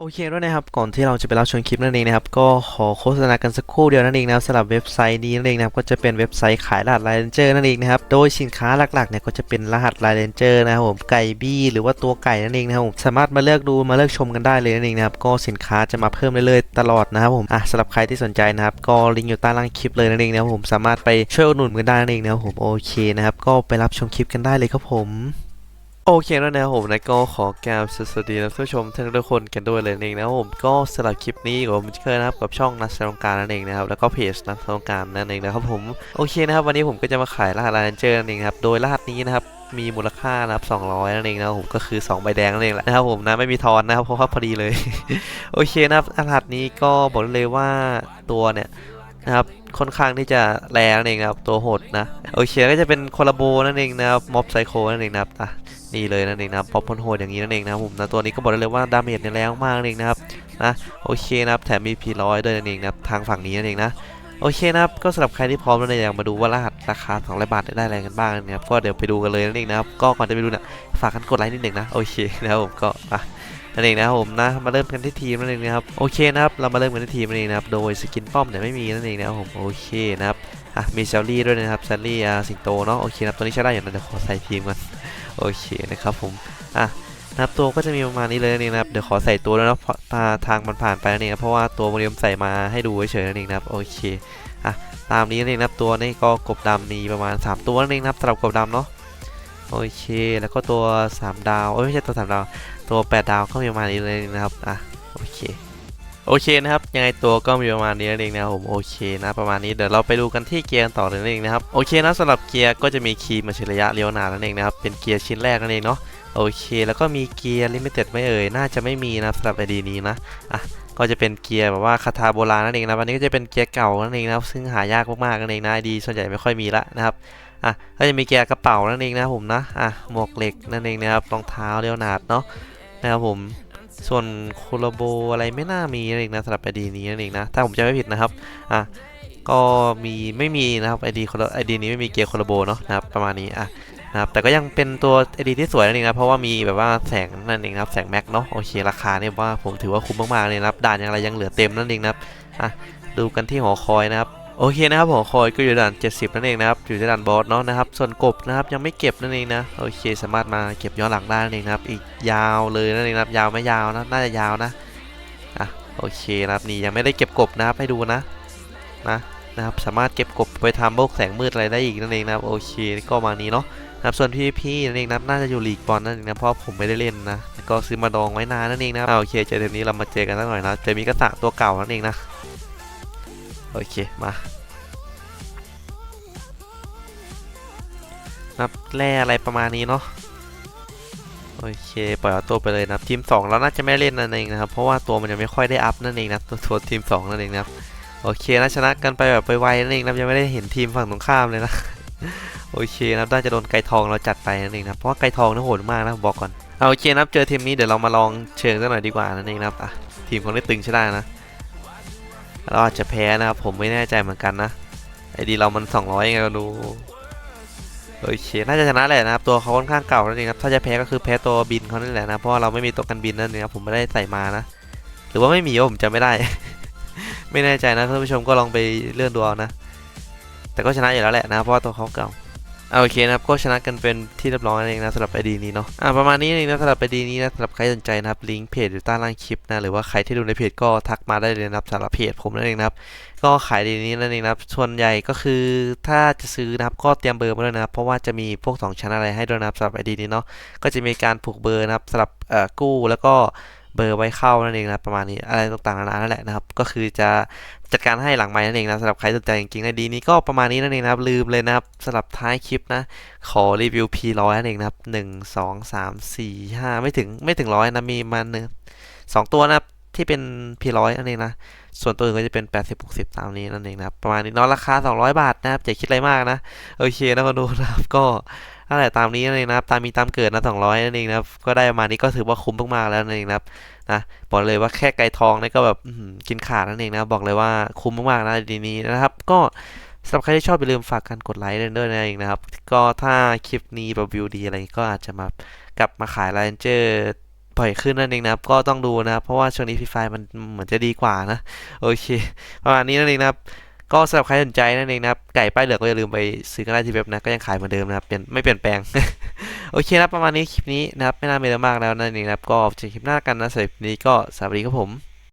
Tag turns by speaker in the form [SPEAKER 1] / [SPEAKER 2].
[SPEAKER 1] โอเคด้วยนะครับก่อนที่เราจะไปรับชมคลิปนั่นเองนะครับก็ขอโฆษณากันสักครู่เดียวนั่นเองนะครับสำหรับเว็บไซต์นี้นั่นเองนะครับก็จะเป็นเว็บไซต์ขายรหัสไลเลนเจอร์นั่นเองนะครับโดยสินค้าหลักๆเนี่ยก็จะเป็นรหัสไลเลนเจอร์นะครับผมไก่บี้หรือว่าตัวไก่นั่นเองนะครับผมสามารถมาเลือกดูมาเลือกชมกันได้เลยนั่นเองนะครับก็สินค้าจะมาเพิ่มเรื่อยๆตลอดนะครับผมอะสำหรับใครที่สนใจนะครับก็ลิงก์อยู่ใต้ล่างคลิปเลยนั่นเองนะครับผมสามารถไปช่วยอุดหนุนกันได้นั่นเองนะครับผมโอเคนะครับก็ไปรับชมคลิปกันได้เลยครับผม โอเคแล้วนะครับผมนะก็ขอกราบสวัสดีนะผู้ชมท่านทุกคนกันด้วยเลยนั่นเองนะครับผมก็สำหรับคลิปนี้ผมเคยนะครับกับช่องนักสงการนั่นเองนะครับแล้วก็เพจนักสงการนั่นเองนะครับผมโอเคนะครับวันนี้ผมก็จะมาขายรหัสไลน์เจอร์นั่นเองครับโดยรหัสนี้นะครับมีมูลค่านะครับ200นั่นเองนะครับผมก็คือ 2 ใบแดงนั่นเองแหละนะครับผมนะไม่มีทอนนะครับเพราะว่าพอดีเลย โอเคนะครับรหัสนี้ก็บอกเลยว่าตัวเนี่ยนะครับค่อนข้างที่จะแรงนั่นเองนะครับตัวโหดนะโอเคก็จะเป็นโคลาโบนั่นเองนะครับม็อบไซโคนั่นเองนะครับ นี่เลยนั่นเองนะครับป๊อปพอนโหดอย่างนี้นั่นเองนะครับผมนะตัวนี้ก็บอกได้เลยว่าดาเมจเนี่ยแรงมากนั่นเองนะครับนะโอเคนะครับแถมมีพีร้อยด้วยนั่นเองนะครับทางฝั่งนี้นั่นเองนะโอเคนะครับก็สำหรับใครที่พร้อมแล้วเนี่ยอยากมาดูว่ารหัสราคา2 0 0บาทเนี่ยได้อะไรกันบ้างนะครับก็เดี๋ยวไปดูกันเลยนั่นเองนะครับก็ก่อนจะไปดูเนี่ยฝากกันกดไลค์นิดหนึ่งนะโอเคนะครับผมก็อะนั่นเองนะครับผมนะมาเริ่มกันที่ทีมนั่นเองนะครับโอเคนะครับเรามาเริ่มกันที่ทีมนั่นเองนะครับโดยสกินป้อมเนี่ยไม่มีนั่นเองนะครับผมโอเคนะครับอะมีเซลลี่ด้วยนะครับเซลลี่อะสิงโตเนาะโอเคนะครับตัวนี้ใช้ได้อยู่นะเดี๋ยวขอใส่ทีมก่อน โอเคนะครับผมอะนะครับตัวก็จะมีประมาณนี้เลยนั่นะครับเดี๋ยวขอใส่ตัวแล้วนะเพราะตาทางมันผ่านไปนั่นเองเพราะว่าตัวโมเดลใส่มาให้ดูเฉยๆนั่นเองนะครับโอเคอะตามนี้นั่นเองนะครับตัวนี้ก็กบดำมีประมาณ 3 ตัวนั่นเองนะครับสำหรับกบดำเนาะโอเค แล้วก็ตัว 3 ดาวเอ้ยไม่ใช่ตัว 3 ดาว ตัว 8 ดาวก็มีประมาณนี้เลยนะครับอะโอเค โอเคนะครับยังไงตัวก็มีประมาณนี้นั่นเองนะครับผมโอเคนะประมาณนี้เดี๋ยวเราไปดูกันที่เกียร์ต่อเลยนั่นเองนะครับโอเคนะสำหรับเกียร์ก็จะมีคีย์มาชิระยะเลี้ยวหนานั่นเองนะครับเป็นเกียร์ชิ้นแรกนั่นเองเนาะโอเค แล้วก็มีเกียร์ลิมิเต็ดไม่เอ่ยน่าจะไม่มีนะสำหรับไอดีนี้นะอะก็จะเป็นเกียร์แบบว่าคาถาโบราณนั่นเองนะวันนี้ก็จะเป็นเกียร์เก่านั่นเองนะซึ่งหายากมากๆนั่นเองนะไอดีส่วนใหญ่ไม่ค่อยมีละนะครับอะก็จะมีเกียร์กระเป๋านั่นเองนะครับผมนะอะหมวกเหล็กนั่นเองนะครับรองเท้าเลี้ยวหนาดเนาะนะครับผม ส่วนโคลโบอะไรไม่น่ามีนั่นเองนะสำหรับไอดีนี้นั่นเองนะ ถ้าผมจำไม่ผิดนะครับ อะ ก็มีไม่มีนะครับไอดีไอดีนี้ไม่มีเกียร์โคลโบเนาะนะครับประมาณนี้ อะนะครับ แต่ก็ยังเป็นตัวไอดีที่สวยนั่นเองนะ เพราะว่ามีแบบว่าแสงนั่นเองนะครับ แสงแม็กเนาะ โอเค ราคาเนี่ยว่าผมถือว่าคุ้มมากๆเลยนะครับ ด่านยังอะไรยังเหลือเต็มนั่นเองนะครับ อะ ดูกันที่หอคอยนะครับ โอเคนะครับหอคอยก็อยู่ด่าน 70 นั่นเองนะครับอยู่ที่ด่านบอสเนาะนะครับส่วนกบนะครับยังไม่เก็บนั่นเองนะโอเคสามารถมาเก็บย้อนหลังได้นั่นเองนะครับอีกยาวเลยนั่นเองนะครับยาวไม่ยาวนะน่าจะยาวนะอะโอเคนะครับนี่ยังไม่ได้เก็บกบนะครับให้ดูนะนะนะครับสามารถเก็บกบไปทำโบกแสงมืดอะไรได้อีกนั่นเองนะครับโอเคก็มานี้เนาะนะครับส่วนพี่พี่นั่นเองนะน่าจะอยู่ลีกบอลนั่นเองนะเพราะผมไม่ได้เล่นนะก็ซื้อมาดองไว้นานนั่นเองนะครับอะโอเคเจอเทปนี้เรามาเจอกันสักหน่อยนะเจอมีกระสะตัวเก่านั่นเองนะ โอเค มานับแร่อะไรประมาณนี้เนาะโอเคปล่อยเอาตัวไปเลยนับทีม 2 เราน่าจะไม่เล่นนั่นเองนะครับ เพราะว่าตัวมันยังไม่ค่อยได้อัพนั่นเองนะตัวตัวทีม 2 นั่นเองนะครับโอเคนะชนะกันไปแบบไวๆนั่นเองนะครับยังไม่ได้เห็นทีมฝั่งตรงข้ามเลยนะโอเคนับน่าจะโดนไก่ทองเราจัดไปนั่นเองนะเพราะว่าไก่ทองนี่โหดมากนะบอกก่อนเอาโอเคนับเจอทีมนี้เดี๋ยวเรามาลองเชิงสักหน่อยดีกว่านั่นเองนะครับอะทีมของได้ตึงใช่ได้นะ เราอาจจะแพ้นะครับผมไม่แน่ใจเหมือนกันนะไอดีเรามัน200ยังไงก็ดูโอเคน่าจะชนะแหละนะครับตัวเขาค่อนข้างเก่านั่นเองครับถ้าจะแพ้ก็คือแพ้ตัวบินเขานั่นแหละนะเพราะเราไม่มีตัวกันบินนั่นเองครับผมไม่ได้ใส่มานะ หรือว่าไม่มีผมจำไม่ได้ ไม่แน่ใจนะท่านผู้ชมก็ลองไปเลื่อนดูเอานะ แต่ก็ชนะอยู่แล้วแหละนะเพราะว่าตัวเขาเก่า โอเคนะครับก็ชนะกันเป็นที่เรียบร้อยนั่นเองนะสำหรับไอดีนี้เนาะอะประมาณนี้เองนะสำหรับไอดีนี้นะสำหรับใครสนใจนะครับลิงก์เพจอยู่ใต้ล่างคลิปนะหรือว่าใครที่ดูในเพจก็ทักมาได้เลยนะครับสำหรับเพจผมนั่นเองนะครับก็ขายดีนี้นั่นเองนะครับส่วนใหญ่ก็คือถ้าจะซื้อนะครับก็เตรียมเบอร์มาด้วยนะครับเพราะว่าจะมีพวก2ชั้นอะไรให้ด้วยนะครับสำหรับไอดีนี้เนาะก็จะมีการผูกเบอร์นะครับสำหรับเอ่อกู้แล้วก็ เบอร์ไว้เข้านั่นเองนะประมาณนี้อะไรต่างๆนานานั่นแหละนะครับ ก็คือจะจัดการให้หลังไม้นั่นเองนะสำหรับใครสนใจจริงๆไอดีนี้ก็ประมาณนี้นั่นเองนะครับลืมเลยนะครับสำหรับท้ายคลิปนะ ขอรีวิว P100 นั่นเองนะครับหนึ่งสองสามสี่ห้าไม่ถึงไม่ถึงร้อยนะมีมาหนึ่งสองตัวนะครับที่เป็น P100 นั่นเองนะส่วนตัวอื่นก็จะเป็น 80 60 ตามนี้นั่นเองนะครับ ประมาณนี้เนาะราคา 200 บาทนะครับอย่าคิดอะไรมากนะ โอเคนะคนดูนะครับก็ นั่นแหละตามนี้นั่นเองนะครับตามมีตามเกิดนะ200นั่นเองนะครับก็ได้ประมาณนี้ก็ถือว่าคุ้มมากๆแล้วนั่นเองนะครับนะบอกเลยว่าแค่ไก่ทองนี่ก็แบบกินขาดนั่นเองนะบอกเลยว่าคุ้มมากๆนะดีนี้นะครับ ก็สำหรับใครที่ชอบอย่าลืมฝากกันกดไลค์ด้วยนั่นเองนะครับ ก็ถ้าคลิปนี้แบบวิวดีอะไรก็อาจจะมากลับมาขายไลน์เจอร์บ่อยขึ้นนั่นเองนะครับ ก็ต้องดูนะครับ เพราะว่าช่วงนี้ฟรีไฟมันเหมือนจะดีกว่านะ โอเค ประมาณนี้นั่นเองนะครับ ก็สำหรับใครสนใจนั่นเองนะครับ ไก่ป้ายเหลืองก็อย่าลืมไปซื้อกันได้ที่เว็บนะ ก็ยังขายเหมือนเดิมนะครับเปลี่ยนไม่เปลี่ยนแปลง โอเคนะประมาณนี้คลิปนี้นะครับ ไม่น่ามีอะไรมากแล้วนั่นเองนะครับ ก็เจอคลิปหน้ากันนะสำหรับคลิปนี้ก็สวัสดีครับผม